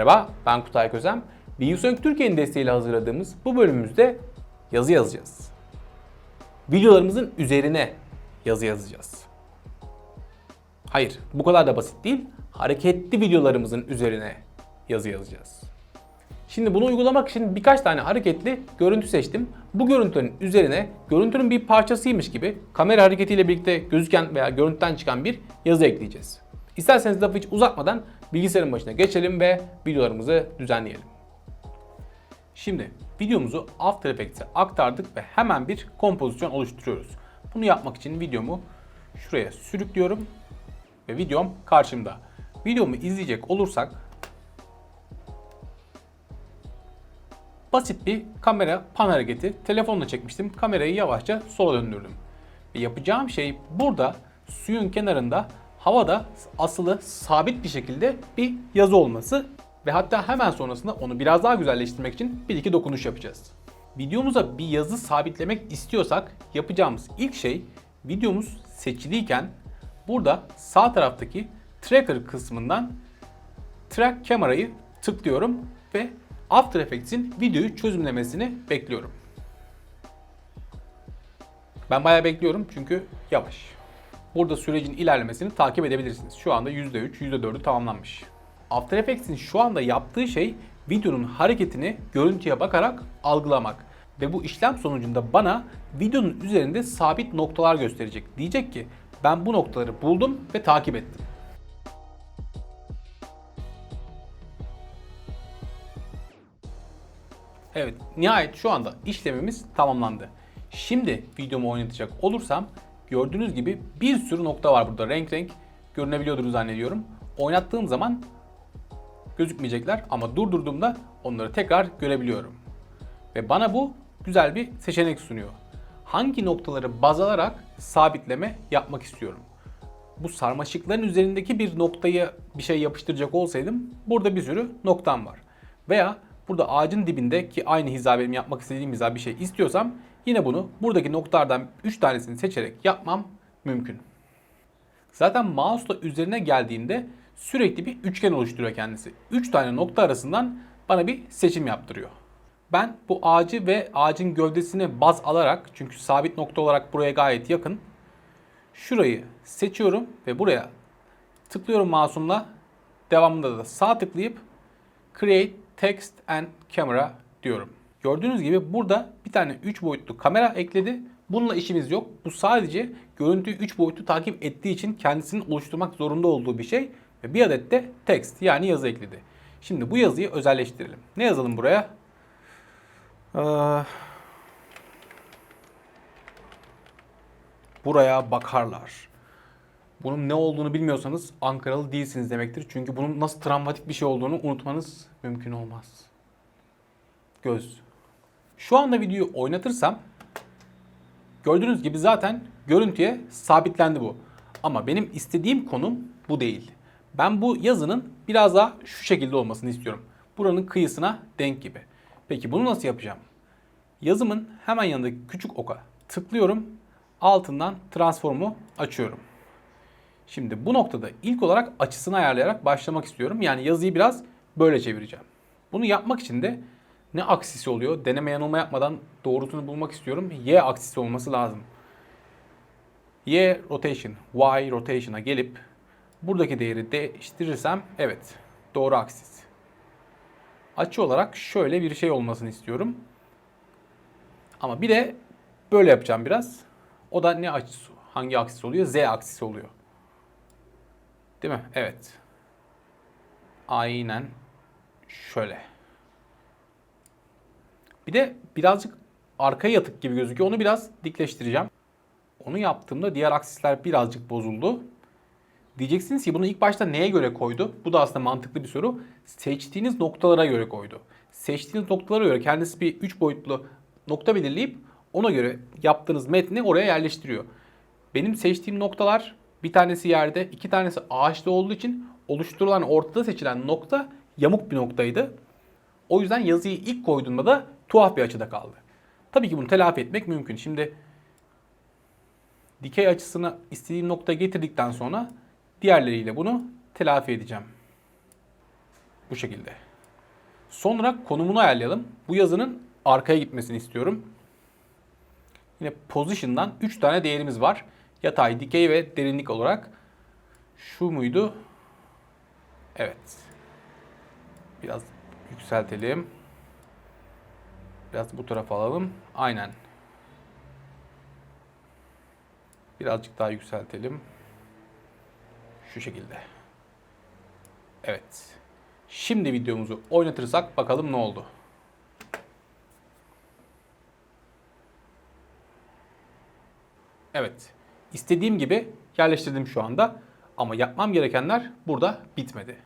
Merhaba, ben Kutay Közem. Bilgisayar Türkiye'nin desteğiyle hazırladığımız bu bölümümüzde yazı yazacağız. Videolarımızın üzerine yazı yazacağız. Hayır, bu kadar da basit değil. Hareketli videolarımızın üzerine yazı yazacağız. Şimdi bunu uygulamak için birkaç tane hareketli görüntü seçtim. Bu görüntünün üzerine görüntünün bir parçasıymış gibi kamera hareketiyle birlikte gözüken veya görüntüden çıkan bir yazı ekleyeceğiz. İsterseniz lafı hiç uzatmadan bilgisayarın başına geçelim ve videolarımızı düzenleyelim. Şimdi videomuzu After Effects'e aktardık ve hemen bir kompozisyon oluşturuyoruz. Bunu yapmak için videomu şuraya sürüklüyorum ve videom karşımda. Videomu izleyecek olursak basit bir kamera pan hareketi. Telefonla çekmiştim. Kamerayı yavaşça sola döndürdüm. Ve yapacağım şey burada suyun kenarında havada asılı sabit bir şekilde bir yazı olması ve hatta hemen sonrasında onu biraz daha güzelleştirmek için bir iki dokunuş yapacağız. Videomuza bir yazı sabitlemek istiyorsak yapacağımız ilk şey videomuz seçiliyken burada sağ taraftaki tracker kısmından track kamerayı tıklıyorum ve After Effects'in videoyu çözümlemesini bekliyorum. Ben bayağı bekliyorum çünkü yavaş. Burada sürecin ilerlemesini takip edebilirsiniz. Şu anda %3, %4'ü tamamlanmış. After Effects'in şu anda yaptığı şey videonun hareketini görüntüye bakarak algılamak. Ve bu işlem sonucunda bana videonun üzerinde sabit noktalar gösterecek. Diyecek ki ben bu noktaları buldum ve takip ettim. Evet, nihayet şu anda işlemimiz tamamlandı. Şimdi videomu oynatacak olursam gördüğünüz gibi bir sürü nokta var burada. Renk renk görünebiliyordur zannediyorum. Oynattığım zaman gözükmeyecekler ama durdurduğumda onları tekrar görebiliyorum. Ve bana bu güzel bir seçenek sunuyor. Hangi noktaları baz alarak sabitleme yapmak istiyorum? Bu sarmaşıkların üzerindeki bir noktayı bir şey yapıştıracak olsaydım burada bir sürü noktam var. Veya burada ağacın dibinde ki aynı hiza benim yapmak istediğim hiza bir şey istiyorsam yine bunu buradaki noktalardan 3 tanesini seçerek yapmam mümkün. Zaten mouse'la üzerine geldiğinde sürekli bir üçgen oluşturuyor kendisi. 3 tane nokta arasından bana bir seçim yaptırıyor. Ben bu ağacı ve ağacın gövdesini baz alarak çünkü sabit nokta olarak buraya gayet yakın. Şurayı seçiyorum ve buraya tıklıyorum mouse'umla. Devamında da sağ tıklayıp Create Text and Camera diyorum. Gördüğünüz gibi burada bir tane 3 boyutlu kamera ekledi. Bununla işimiz yok. Bu sadece görüntüyü 3 boyutlu takip ettiği için kendisinin oluşturmak zorunda olduğu bir şey. Ve bir adet de text yani yazı ekledi. Şimdi bu yazıyı özelleştirelim. Ne yazalım buraya? Ee, buraya bakarlar. Bunun ne olduğunu bilmiyorsanız Ankaralı değilsiniz demektir. Çünkü bunun nasıl travmatik bir şey olduğunu unutmanız mümkün olmaz. Göz. Şu anda videoyu oynatırsam gördüğünüz gibi zaten görüntüye sabitlendi bu. Ama benim istediğim konum bu değil. Ben bu yazının biraz daha şu şekilde olmasını istiyorum. Buranın kıyısına denk gibi. Peki bunu nasıl yapacağım? Yazımın hemen yanındaki küçük oka tıklıyorum. Altından transformu açıyorum. Şimdi bu noktada ilk olarak açısını ayarlayarak başlamak istiyorum. Yani yazıyı biraz böyle çevireceğim. Bunu yapmak için de ne aksisi oluyor? Deneme yanılma yapmadan doğrusunu bulmak istiyorum. Y aksisi olması lazım. Y rotation, Y rotation'a gelip buradaki değeri değiştirirsem evet doğru aksis. Açı olarak şöyle bir şey olmasını istiyorum. Ama bir de böyle yapacağım biraz. O da ne açısı? Hangi aksis oluyor? Z aksisi oluyor. Değil mi? Evet. Aynen şöyle. Bir de birazcık arkaya yatık gibi gözüküyor. Onu biraz dikleştireceğim. Onu yaptığımda diğer aksisler birazcık bozuldu. Diyeceksiniz ki bunu ilk başta neye göre koydu? Bu da aslında mantıklı bir soru. Seçtiğiniz noktalara göre koydu. Seçtiğiniz noktalara göre kendisi bir 3 boyutlu nokta belirleyip ona göre yaptığınız metni oraya yerleştiriyor. Benim seçtiğim noktalar bir tanesi yerde, iki tanesi ağaçta olduğu için oluşturulan ortada seçilen nokta yamuk bir noktaydı. O yüzden yazıyı ilk koyduğumda da tuhaf bir açıda kaldı. Tabii ki bunu telafi etmek mümkün. Şimdi dikey açısını istediğim noktaya getirdikten sonra diğerleriyle bunu telafi edeceğim. Bu şekilde. Sonra konumunu ayarlayalım. Bu yazının arkaya gitmesini istiyorum. Yine position'dan 3 tane değerimiz var. Yatay, dikey ve derinlik olarak. Şu muydu? Evet. Biraz yükseltelim. Biraz bu tarafa alalım. Aynen. Birazcık daha yükseltelim. Şu şekilde. Evet. Şimdi videomuzu oynatırsak bakalım ne oldu. Evet. İstediğim gibi yerleştirdim şu anda. Ama yapmam gerekenler burada bitmedi.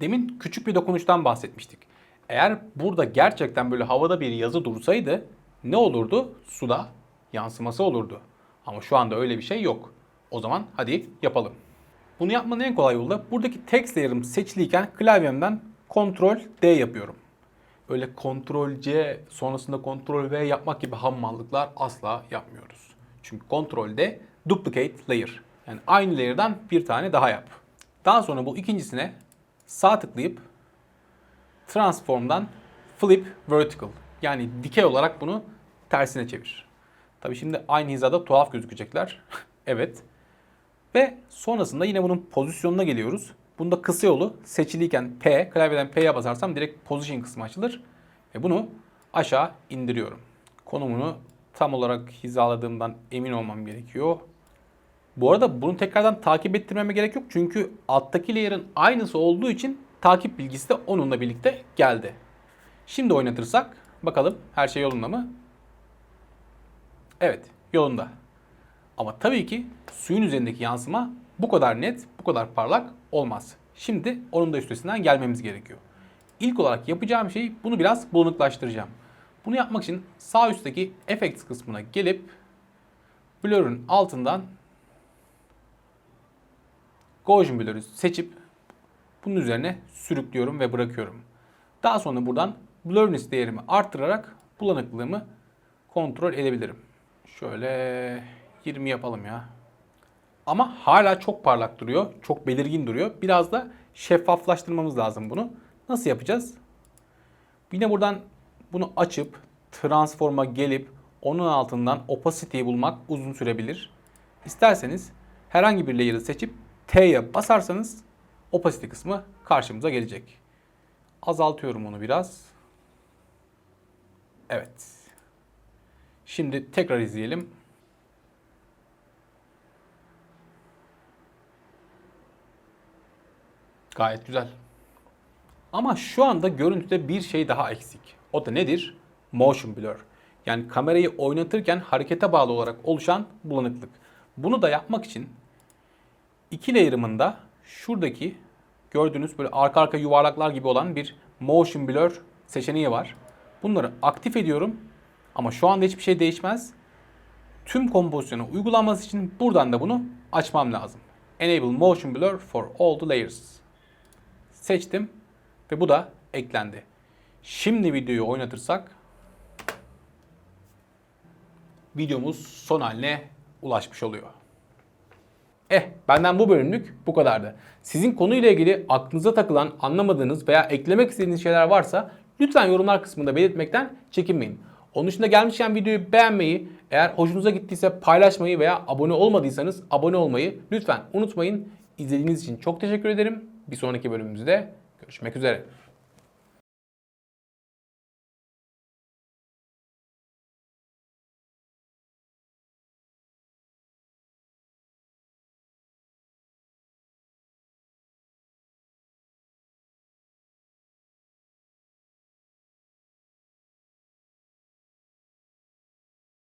Demin küçük bir dokunuştan bahsetmiştik. Eğer burada gerçekten böyle havada bir yazı dursaydı ne olurdu? Suda yansıması olurdu. Ama şu anda öyle bir şey yok. O zaman hadi yapalım. Bunu yapmanın en kolay yolu da buradaki text layer'ım seçiliyken klavyemden Ctrl D yapıyorum. Öyle Ctrl C sonrasında Ctrl V yapmak gibi hammallıklar asla yapmıyoruz. Çünkü Ctrl D duplicate layer. Yani aynı layer'dan bir tane daha yap. Daha sonra bu ikincisine sağ tıklayıp transform'dan flip vertical yani dikey olarak bunu tersine çevir. Tabi şimdi aynı hizada tuhaf gözükecekler. evet. Ve sonrasında yine bunun pozisyonuna geliyoruz. Bunda kısa yolu seçiliyken P, klavyeden P'ye basarsam direkt position kısmı açılır. Ve bunu aşağı indiriyorum. Konumunu tam olarak hizaladığımdan emin olmam gerekiyor. Bu arada bunu tekrardan takip ettirmeme gerek yok. Çünkü alttaki layer'ın aynısı olduğu için takip bilgisi de onunla birlikte geldi. Şimdi oynatırsak bakalım her şey yolunda mı? Evet yolunda. Ama tabii ki suyun üzerindeki yansıma bu kadar net, bu kadar parlak olmaz. Şimdi onun da üstesinden gelmemiz gerekiyor. İlk olarak yapacağım şey bunu biraz bulanıklaştıracağım. Bunu yapmak için sağ üstteki Effects kısmına gelip Blur'ın altından Gaussian Blur'ü seçip bunun üzerine sürüklüyorum ve bırakıyorum. Daha sonra buradan Blurriness değerimi arttırarak bulanıklığımı kontrol edebilirim. Şöyle 20 yapalım ya. Ama hala çok parlak duruyor. Çok belirgin duruyor. Biraz da şeffaflaştırmamız lazım bunu. Nasıl yapacağız? Yine buradan bunu açıp transforma gelip onun altından opacity'yi bulmak uzun sürebilir. İsterseniz herhangi bir layer'ı seçip T'ye basarsanız opacity kısmı karşımıza gelecek. Azaltıyorum onu biraz. Evet. Şimdi tekrar izleyelim. Gayet güzel. Ama şu anda görüntüde bir şey daha eksik. O da nedir? Motion blur. Yani kamerayı oynatırken harekete bağlı olarak oluşan bulanıklık. Bunu da yapmak için iki layer'ımın da şuradaki gördüğünüz böyle arka arka yuvarlaklar gibi olan bir motion blur seçeneği var. Bunları aktif ediyorum. Ama şu anda hiçbir şey değişmez. Tüm kompozisyona uygulanması için buradan da bunu açmam lazım. Enable motion blur for all the layers. Seçtim ve bu da eklendi. Şimdi videoyu oynatırsak videomuz son haline ulaşmış oluyor. Eh benden bu bölümlük bu kadardı. Sizin konuyla ilgili aklınıza takılan, anlamadığınız veya eklemek istediğiniz şeyler varsa lütfen yorumlar kısmında belirtmekten çekinmeyin. Onun dışında gelmişken videoyu beğenmeyi, eğer hoşunuza gittiyse paylaşmayı veya abone olmadıysanız abone olmayı lütfen unutmayın. İzlediğiniz için çok teşekkür ederim. Bir sonraki bölümümüzde görüşmek üzere.